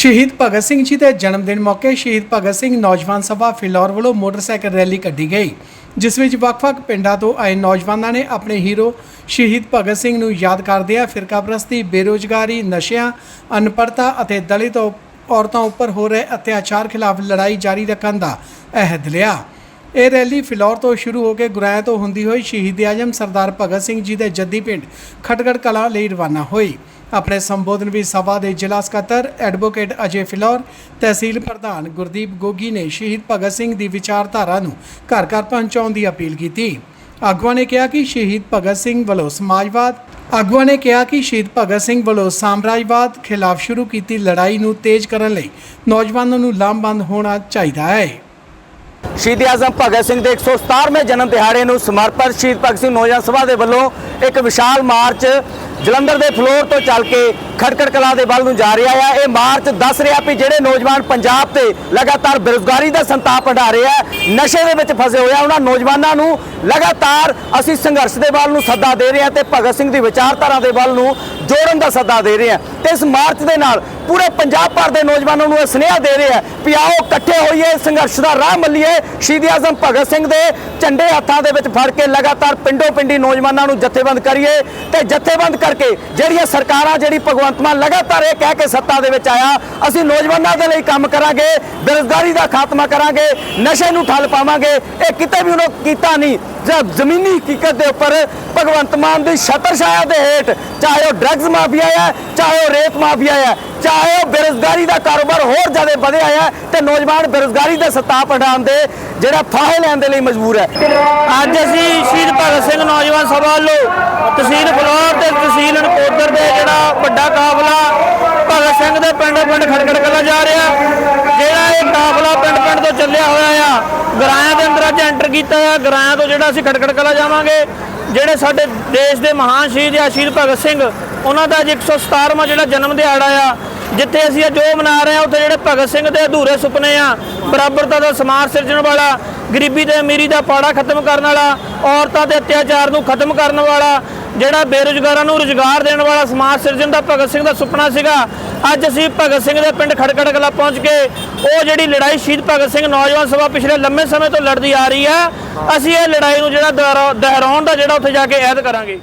ਸ਼ਹੀਦ ਭਗਤ ਸਿੰਘ ਜੀ ਦੇ ਜਨਮ ਦਿਨ ਮੌਕੇ ਸ਼ਹੀਦ ਭਗਤ ਸਿੰਘ ਨੌਜਵਾਨ ਸਭਾ ਫਿਲੌਰ ਵੱਲੋਂ ਮੋਟਰਸਾਈਕਲ ਰੈਲੀ ਕੱਢੀ ਗਈ, ਜਿਸ ਵਿੱਚ ਵੱਖ-ਵੱਖ ਪਿੰਡਾਂ ਤੋਂ ਆਏ ਨੌਜਵਾਨਾਂ ਨੇ ਆਪਣੇ ਹੀਰੋ ਸ਼ਹੀਦ ਭਗਤ ਸਿੰਘ ਨੂੰ ਯਾਦ ਕਰਦਿਆਂ ਫਿਰਕਾਪ੍ਰਸਤੀ ਬੇਰੋਜ਼ਗਾਰੀ, ਨਸ਼ਿਆਂ ਅਨਪੜਤਾ ਅਤੇ ਦਲਿਤ ਔ- ਔਰਤਾਂ ਉੱਪਰ ਹੋ ਰਹੇ ਅਤਿਆਚਾਰ ਖਿਲਾਫ ਲੜਾਈ ਜਾਰੀ ਰੱਖਣ ਦਾ ਅਹਿਦ ਲਿਆ। ਇਹ ਰੈਲੀ ਫਿਲੌਰ ਤੋਂ ਸ਼ੁਰੂ ਹੋ ਕੇ ਗੁਰਾਇਆ ਤੋਂ ਹੁੰਦੀ ਹੋਈ ਸ਼ਹੀਦ ਆਜਮ ਸਰਦਾਰ ਭਗਤ ਸਿੰਘ ਜੀ ਦੇ ਜੱਦੀ ਪਿੰਡ ਖਟਗੜ ਕਲਾਂ ਲਈ ਰਵਾਨਾ ਹੋਈ। ਆਪਣੇ ਸੰਬੋਧਨ ਵਿੱਚ ਸਭਾ ਦੇ ਜ਼ਿਲ੍ਹਾ ਸਕੱਤਰ ਐਡਵੋਕੇਟ ਅਜੇ ਫਿਲੌਰ, ਤਹਿਸੀਲ ਪ੍ਰਧਾਨ ਗੁਰਦੀਪ ਗੋਗੀ ਨੇ ਸ਼ਹੀਦ ਭਗਤ ਸਿੰਘ ਦੀ ਵਿਚਾਰਧਾਰਾ ਨੂੰ ਘਰ ਘਰ ਪਹੁੰਚਾਉਣ ਦੀ ਅਪੀਲ ਕੀਤੀ। ਆਗੂਆਂ ਨੇ ਕਿਹਾ ਕਿ ਸ਼ਹੀਦ ਭਗਤ ਸਿੰਘ ਵੱਲੋਂ ਸਮਾਜਵਾਦ, ਆਗੂਆਂ ਨੇ ਕਿਹਾ ਕਿ ਸ਼ਹੀਦ ਭਗਤ ਸਿੰਘ ਵੱਲੋਂ ਸਾਮਰਾਜਵਾਦ ਖਿਲਾਫ ਸ਼ੁਰੂ ਕੀਤੀ ਲੜਾਈ ਨੂੰ ਤੇਜ਼ ਕਰਨ ਲਈ ਨੌਜਵਾਨਾਂ ਨੂੰ ਲਾਮਬੰਦ ਹੋਣਾ ਚਾਹੀਦਾ ਹੈ। ਸ਼ਹੀਦ ਆਜ਼ਮ ਭਗਤ ਸਿੰਘ ਦੇ 117ਵੇਂ ਜਨਮ ਦਿਹਾੜੇ ਨੂੰ ਸਮਰਪਿਤ ਸ਼ਹੀਦ ਭਗਤ ਸਿੰਘ ਨੌਜਵਾਨ ਸਭਾ ਦੇ ਵੱਲੋਂ ਇੱਕ ਵਿਸ਼ਾਲ ਮਾਰਚ ਜਲੰਧਰ ਦੇ ਫਲੋਰ ਤੋਂ ਚੱਲ ਕੇ ਖੜਕੜ ਕਲਾ ਦੇ ਵੱਲ ਨੂੰ ਜਾ ਰਿਹਾ ਹੈ ਇਹ ਮਾਰਚ ਦੱਸ ਰਿਹਾ ਵੀ ਜਿਹੜੇ ਨੌਜਵਾਨ ਪੰਜਾਬ ਤੇ ਲਗਾਤਾਰ ਬੇਰੁਜ਼ਗਾਰੀ ਦਾ ਸੰਤਾਪ ਹੰਢਾ ਰਹੇ ਹੈ ਨਸ਼ੇ ਦੇ ਵਿੱਚ ਫਸੇ ਹੋਏ ਆ, ਉਹਨਾਂ ਨੌਜਵਾਨਾਂ ਨੂੰ ਲਗਾਤਾਰ ਅਸੀਂ ਸੰਘਰਸ਼ ਦੇ ਵੱਲ ਨੂੰ ਸੱਦਾ ਦੇ ਰਹੇ ਹਾਂ ਤੇ ਭਗਤ ਸਿੰਘ ਦੀ ਵਿਚਾਰਧਾਰਾ ਦੇ ਵੱਲ ਨੂੰ ਜੋੜਨ ਦਾ ਸੱਦਾ ਦੇ ਰਹੇ ਹਾਂ ਤੇ ਇਸ ਮਾਰਚ ਦੇ ਨਾਲ ਪੂਰੇ ਪੰਜਾਬ ਭਰ ਦੇ ਨੌਜਵਾਨਾਂ ਨੂੰ ਇਹ ਸੁਨੇਹਾ ਦੇ ਰਹੇ ਆ ਵੀ ਆਓ ਇਕੱਠੇ ਹੋਈਏ, ਸੰਘਰਸ਼ ਦਾ ਰਾਹ ਮੱਲੀਏ ਸ਼ਹੀਦ ਆਜ਼ਮ ਭਗਤ ਸਿੰਘ ਦੇ ਝੰਡੇ ਹੱਥਾਂ ਦੇ ਵਿੱਚ ਫੜ ਕੇ ਲਗਾਤਾਰ ਪਿੰਡੋਂ ਪਿੰਡੀ ਨੌਜਵਾਨਾਂ ਨੂੰ ਜਥੇਬੰਦ ਕਰੀਏ ਤੇ ਜਥੇਬੰਦ ਕਰਕੇ ਜਿਹੜੀਆਂ ਸਰਕਾਰਾਂ ਜਿਹੜੀ ਭਗਵੰਤ ਮਾਨ ਲਗਾਤਾਰ ਇਹ ਕਹਿ ਕੇ ਸੱਤਾ ਦੇ ਵਿੱਚ ਆਇਆ, ਅਸੀਂ ਨੌਜਵਾਨਾਂ ਦੇ ਲਈ ਕੰਮ ਕਰਾਂਗੇ, ਬੇਰੁਜ਼ਗਾਰੀ ਦਾ ਖਾਤਮਾ ਕਰਾਂਗੇ, ਨਸ਼ੇ ਨੂੰ ਠੱਲ ਪਾਵਾਂਗੇ, ਇਹ ਕਿਤੇ ਵੀ ਉਹਨੂੰ ਕੀਤਾ ਨਹੀਂ। ਜਾਂ ਜ਼ਮੀਨੀ ਹਕੀਕਤ ਦੇ ਉੱਪਰ ਭਗਵੰਤ ਮਾਨ ਦੀ ਛਤਰ ਛਾਇਆ ਦੇ ਹੇਠ ਚਾਹੇ ਉਹ ਡਰੱਗਸ ਮਾਫੀਆ ਹੈ, ਚਾਹੇ ਉਹ ਰੇਤ ਮਾਫੀਆ ਹੈ, ਚਾਹੇ ਉਹ ਬੇਰੁਜ਼ਗਾਰੀ ਦਾ ਕਾਰੋਬਾਰ ਹੋਰ ਜ਼ਿਆਦਾ ਵਧਿਆ ਹੈ ਤੇ ਨੌਜਵਾਨ ਬੇਰੁਜ਼ਗਾਰੀ ਦਾ ਸਤਾਪ ਹਟਾਉਣ ਦੇ ਜਿਹੜਾ ਫਾਹੇ ਲੈਣ ਦੇ ਲਈ ਮਜਬੂਰ ਹੈ। ਅੱਜ ਅਸੀਂ ਸ਼ਹੀਦ ਭਗਤ ਸਿੰਘ ਨੌਜਵਾਨ ਸਭਾ ਵੱਲੋਂ ਤਹਿਸੀਲ ਫਲੋਰ ਤੇ ਤਹਿਸੀਲ ਨਕੋਦਰ ਦੇ ਜਿਹੜਾ ਵੱਡਾ ਕਾਫਲਾ ਭਗਤ ਸਿੰਘ ਦੇ ਪਿੰਡ ਪਿੰਡ ਖੜਕੜ ਕਲਾ ਜਾ ਰਿਹਾ, ਜਿਹੜਾ ਇਹ ਕਾਫਲਾ ਪਿੰਡ ਪਿੰਡ ਤੋਂ ਚੱਲਿਆ ਹੋਇਆ ਆ, ਗਰਾਇਆ ਦੇ ਕੀਤਾ ਆ, ਗਰਾਇਆਂ ਤੋਂ ਜਿਹੜਾ ਅਸੀਂ ਖੜਖੜ ਕਲਾ ਜਾਵਾਂਗੇ, ਜਿਹੜੇ ਸਾਡੇ ਦੇਸ਼ ਦੇ ਮਹਾਨ ਸ਼ਹੀਦ ਆ, ਸ਼ਹੀਦ ਭਗਤ ਸਿੰਘ, ਉਹਨਾਂ ਦਾ ਅੱਜ 117ਵਾਂ ਜਿਹੜਾ ਜਨਮ ਦਿਹਾੜਾ ਆ, ਜਿੱਥੇ ਅਸੀਂ ਅੱਜ ਉਹ ਮਨਾ ਰਹੇ ਹਾਂ ਉੱਥੇ ਜਿਹੜੇ ਭਗਤ ਸਿੰਘ ਦੇ ਅਧੂਰੇ ਸੁਪਨੇ ਆ ਬਰਾਬਰਤਾ ਦਾ ਸਮਾਜ ਸਿਰਜਣ ਵਾਲਾ, ਗਰੀਬੀ ਤੇ ਅਮੀਰੀ ਦਾ ਪਾੜਾ ਖਤਮ ਕਰਨ ਵਾਲਾ, ਔਰਤਾਂ ਦੇ ਅਤਿਆਚਾਰ ਨੂੰ ਖਤਮ ਕਰਨ ਵਾਲਾ, ਜਿਹੜਾ ਬੇਰੁਜ਼ਗਾਰਾਂ ਨੂੰ ਰੁਜ਼ਗਾਰ ਦੇਣ ਵਾਲਾ ਸਮਾਜ ਸਿਰਜਣ ਦਾ ਭਗਤ ਸਿੰਘ ਦਾ ਸੁਪਨਾ ਸੀਗਾ, ਅੱਜ ਅਸੀਂ ਭਗਤ ਸਿੰਘ ਦੇ ਪਿੰਡ ਖੜਕੜ ਕਲਾ ਪਹੁੰਚ ਕੇ, ਉਹ ਜਿਹੜੀ ਲੜਾਈ ਸ਼ਹੀਦ ਭਗਤ ਸਿੰਘ ਨੌਜਵਾਨ ਸਭਾ ਪਿਛਲੇ ਲੰਮੇ ਸਮੇਂ ਤੋਂ ਲੜਦੀ ਆ ਰਹੀ ਆ, ਅਸੀਂ ਇਹ ਲੜਾਈ ਨੂੰ ਜਿਹੜਾ ਦੁਹਰਾ- ਦੁਹਰਾਉਣ ਦਾ ਜਿਹੜਾ ਉੱਥੇ ਜਾ ਕੇ ਐਦ ਕਰਾਂਗੇ।